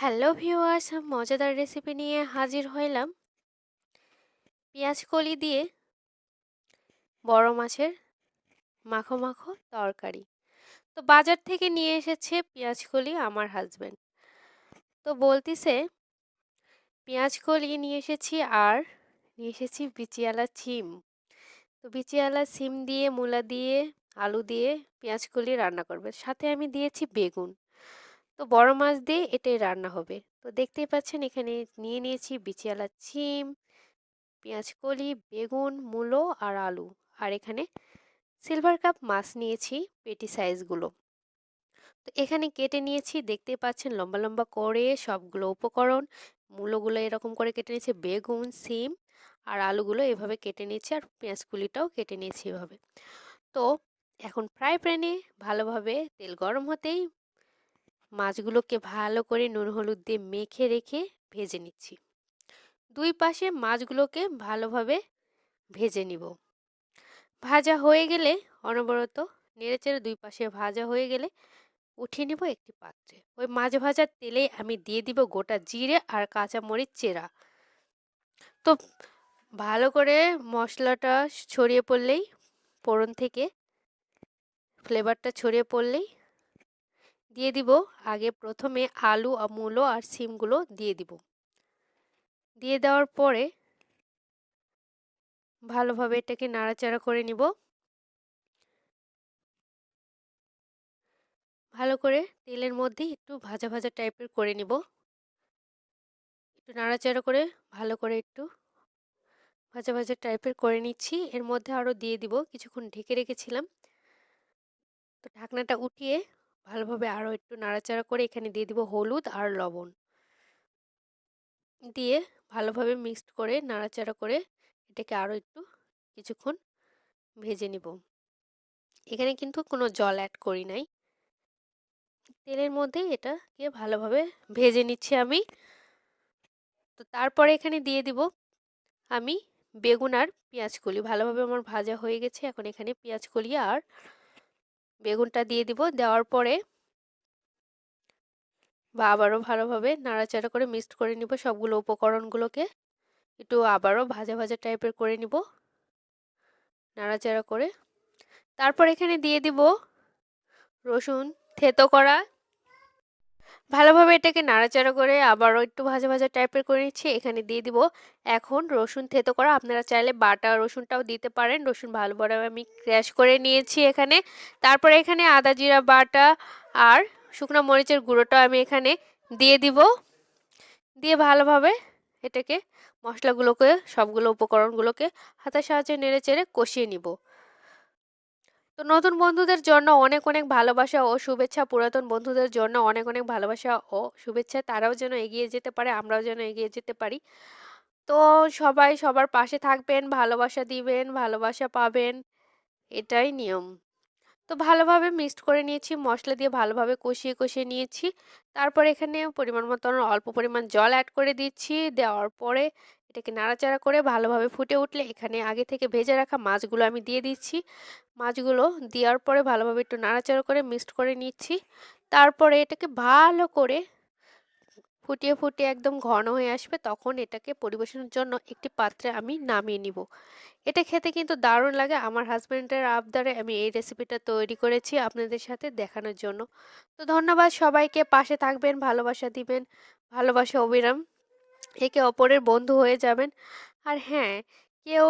Hello viewers, মজাদার recipe নিয়ে হাজির হইলাম। পেঁয়াজ কলি দিয়ে বড় মাছের মাখো মাখো তরকারি। তো বাজার থেকে নিয়ে এসেছে পেঁয়াজ কলি আমার হাজব্যান্ড তো বলতিছে, পেঁয়াজ কলি নিয়ে এসেছি আর নিয়ে এসেছি বিচিয়ালা সিম তো বিচিয়ালা সিম দিয়ে, মূলা দিয়ে, আলু দিয়ে পেঁয়াজ কলি রান্না করবে। সাথে আমি দিয়েছি বেগুন। তো বড় মাছ দিয়ে এটাই রান্না হবে। তো দেখতেই পাচ্ছেন এখানে নিয়ে নিয়েছি বিচিয়ালা চিম, পেঁয়াজ কলি, বেগুন, মূলো আর আলু। আর এখানে সিলভার কাপ মাছ নিয়েছি পেটি সাইজগুলো তো এখানে কেটে নিয়েছি দেখতে পাচ্ছেন লম্বা লম্বা করে সবগুলো উপকরণ। মূলোগুলো এরকম করে কেটে নিয়েছি, বেগুন, সিম আর আলুগুলো এভাবে কেটে নিয়েছি আর পেঁয়াজ কুলিটাও কেটে নিয়েছি এভাবে। তো এখন ফ্রাই প্যানে ভালোভাবে তেল গরম হতেই মাছগুলোকে ভালো করে নুন হলুদ দিয়ে মেখে রেখে ভেজে নিচ্ছি। দুই পাশে মাছগুলোকে ভালোভাবে ভেজে নিব। ভাজা হয়ে গেলে অনবরত নেড়েচেড়ে দুই পাশে ভাজা হয়ে গেলে উঠিয়ে নিব একটি পাত্রে। ওই মাছ ভাজার তেলে আমি দিয়ে দিব গোটা জিরে আর কাঁচা মরিচ চেরা। তো ভালো করে মশলাটা ছড়িয়ে পড়লেই ফোড়ন থেকে ফ্লেভারটা ছড়িয়ে পড়লেই দিয়ে দিব। আগে প্রথমে আলু, মূলো আর সিমগুলো দিয়ে দিব। দিয়ে দেওয়ার পরে ভালোভাবে এটাকে নাড়াচাড়া করে নিব। ভালো করে তেলের মধ্যে একটু ভাজা ভাজা টাইপের করে নিব। একটু নাড়াচাড়া করে ভালো করে একটু ভাজা ভাজা টাইপের করে নিচ্ছি। এর মধ্যে আরও দিয়ে দিব। কিছুক্ষণ ঢেকে রেখেছিলাম। তো ঢাকনাটা উঠিয়ে ভালোভাবে আরও একটু নাড়াচাড়া করে এখানে দিয়ে দিব হলুদ আর লবণ। দিয়ে ভালোভাবে মিক্সড করে নাড়াচাড়া করে এটাকে আরও একটু কিছুক্ষণ ভেজে নিব। এখানে কিন্তু কোনো জল অ্যাড করি নাই। তেলের মধ্যে এটাকে ভালোভাবে ভেজে নিচ্ছি আমি। তো তারপরে এখানে দিয়ে দিব আমি বেগুন আর পেঁয়াজ কলি ভালোভাবে আমার ভাজা হয়ে গেছে, এখন এখানে পেঁয়াজ কলি আর বেগুনটা দিয়ে দিব, দেওয়ার পরে বা আবারও ভালোভাবে নাড়াচাড়া করে মিক্সড করে নিব সবগুলো উপকরণগুলোকে। একটু আবারও ভাজা ভাজা টাইপের করে নিব নাড়াচাড়া করে। তারপর এখানে দিয়ে দিব রসুন, থেতো করা ভালোভাবে এটাকে নাড়াচাড়া করে আবারও একটু ভাজা ভাজা টাইপের করে নিচ্ছি। এখানে দিয়ে দিব এখন রসুন থেতো করা। আপনারা চাইলে বাটা রসুনটাও দিতে পারেন। রসুন ভালোভাবে আমি ক্র্যাশ করে নিয়েছি এখানে। তারপরে এখানে আদা জিরা, বাটা আর শুকনো মরিচের গুঁড়োটা আমি এখানে দিয়ে দিব। দিয়ে ভালোভাবে এটাকে মশলাগুলোকে, সবগুলো উপকরণগুলোকে হাতের সাহায্যে নেড়ে চেড়ে কষিয়ে নিব। তো নতুন বন্ধুদের জন্য অনেক অনেক ভালোবাসা ও শুভেচ্ছা। পুরাতন বন্ধুদের জন্য অনেক অনেক ভালোবাসা ও শুভেচ্ছা। তারাও যেন এগিয়ে যেতে পারে, আমরাও যেন এগিয়ে যেতে পারি। তো সবাই সবার পাশে থাকবেন, ভালোবাসা দিবেন, ভালোবাসা পাবেন, এটাই নিয়ম। তো ভালোভাবে মিক্সড করে নিয়েছি, মশলা দিয়ে ভালোভাবে কষিয়ে কষিয়ে নিয়েছি। তারপর এখানে পরিমাণ মতন অল্প পরিমাণ জল অ্যাড করে দিচ্ছি। দেওয়ার পরে এটাকে নাড়াচাড়া করে ভালোভাবে ফুটে উঠলে এখানে আগে থেকে ভেজে রাখা মাছগুলো আমি দিয়ে দিচ্ছি। মাছগুলো দেওয়ার পরে ভালোভাবে একটু নাড়াচাড়া করে মিক্সড করে নিচ্ছি। তারপরে এটাকে ভালো করে ফুটিয়ে ফুটিয়ে একদম ঘন হয়ে আসবে তখন এটাকে পরিবেশনের জন্য একটি পাত্রে আমি নামিয়ে নিব। এটা খেতে কিন্তু দারুণ লাগে। আমার হাজব্যান্ডের আবদারে আমি এই রেসিপিটা তৈরি করেছি আপনাদের সাথে দেখানোর জন্য। তো ধন্যবাদ সবাইকে। পাশে থাকবেন, ভালোবাসা দিবেন। ভালোবাসা অবিরাম। একে অপরের বন্ধু হয়ে যাবেন। আর হ্যাঁ কেউ